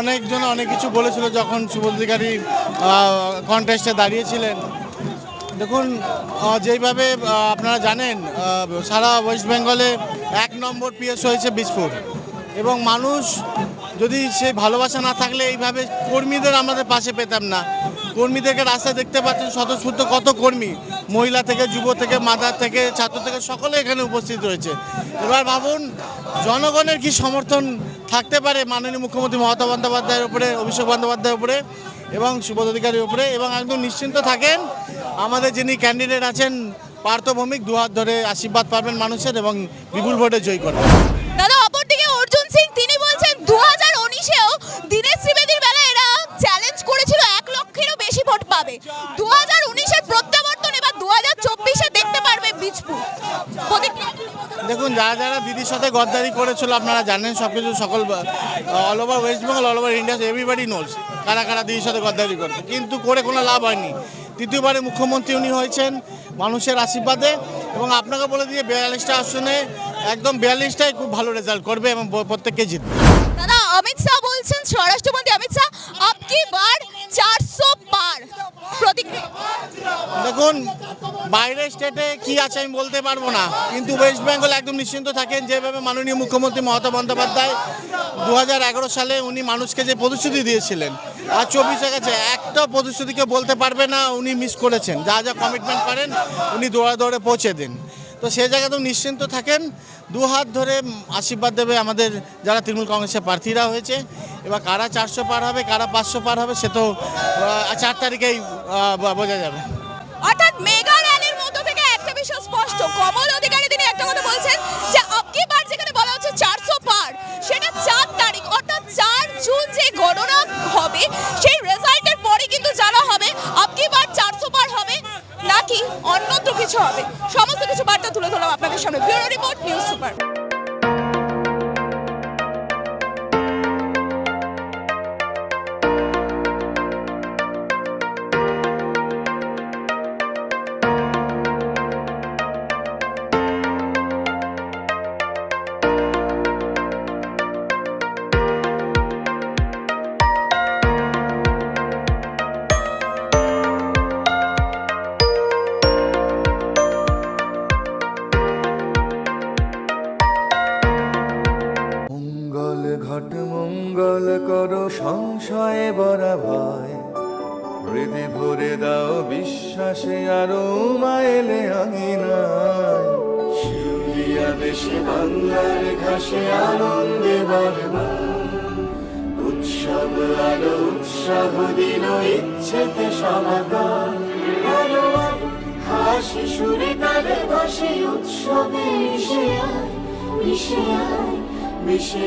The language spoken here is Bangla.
অনেকজন অনেক কিছু বলেছিল যখন শুভধিকারী কন্টেস্টে দাঁড়িয়েছিলেন। দেখুন যেইভাবে আপনারা জানেন সারা ওয়েস্ট বেঙ্গলে এক নম্বর পিএস হয়েছে বীজপুর এবং মানুষ যদি সেই ভালোবাসা না থাকলে এইভাবে কর্মীদের আমাদের পাশে পেতাম না। কর্মীদেরকে রাস্তায় দেখতে পাচ্ছেন স্বতঃস্ফূর্ত কত কর্মী। মহিলা থেকে, যুব থেকে, মাদার থেকে, ছাত্র থেকে, সকলে এখানে উপস্থিত রয়েছে। এবার ভাবুন জনগণের কি সমর্থন থাকতে পারে মাননীয় মুখ্যমন্ত্রী মমতা বন্দ্যোপাধ্যায়ের উপরে, অভিষেক বন্দ্যোপাধ্যায়ের উপরে এবং সুবোধ অধিকারীর উপরে? এবং একদম নিশ্চিন্ত থাকেন, আমাদের যিনি ক্যান্ডিডেট আছেন পার্থ ভৌমিক, দুহাত ধরে আশীর্বাদ পাবেন মানুষের এবং বিপুল ভোটে জয়ী করবেন। দেখুন, যারা যারা দিদির সাথে গদ্দারি করেছিল, আপনারা জানেন সব কিছু সকল all over West Bengal all over India everybody knows কারা কারা দিদির সাথে গদ্দারি করছে কিন্তু করে কোনো লাভ হয়নি। তৃতীয়বারে মুখ্যমন্ত্রী উনি হয়েছেন, মানুষের আশীর্বাদে। এবং আপনাকে বলে দিয়ে বিয়াল্লিশটা আসনে একদম বিয়াল্লিশটাই খুব ভালো রেজাল্ট করবে এবং প্রত্যেককে জিতবে। দাদা অমিত শাহ বলছেন স্বরাষ্ট্রমন্ত্রী অমিত শাহ আপকি বার চারশো পার প্রতিক্রিয়া দেখুন বাইরের স্টেটে কি আছে আমি বলতে পারব না কিন্তু ওয়েস্ট বেঙ্গল একদম নিশ্চিন্ত থাকেন যেভাবে মাননীয় মুখ্যমন্ত্রী মমতা বন্দ্যোপাধ্যায় দু হাজার এগারো সালে উনি মানুষকে যে প্রতিশ্রুতি দিয়েছিলেন আর চব্বিশে গেছে একটা প্রতিশ্রুতিকে বলতে পারবে না, উনি মিস করেছেন। যা যা কমিটমেন্ট করেন উনি দৌড়ে দৌড়ে পৌঁছে দেন। তো সে জায়গাতেও নিশ্চিন্ত থাকেন, দু হাত ধরে আশীর্বাদ দেবে আমাদের যারা তৃণমূল কংগ্রেসের প্রার্থীরা হয়েছে। এবার কারা চারশো পার হবে, কারা পাঁচশো পার হবে, সে তো চার তারিখেই বোঝা যাবে। অর্থাৎ মেগা আপনাদের সামনে ব্যুরো রিপোর্ট নিউজ সুপার ঘট মঙ্গল করো সংশয়ে বরা ভয় হৃদে ভরে দাও বিশ্বাসে, আরও মাইলে আঙিনায় শিউলিয়া দেশে, বাংলার ঘাসে আনন্দে উৎসব আরও উৎসব দিল ইচ্ছেতে আরও হাসি সুরে তালে ভাসে উৎসবে মিশে আয় মিশে আয়, মিশে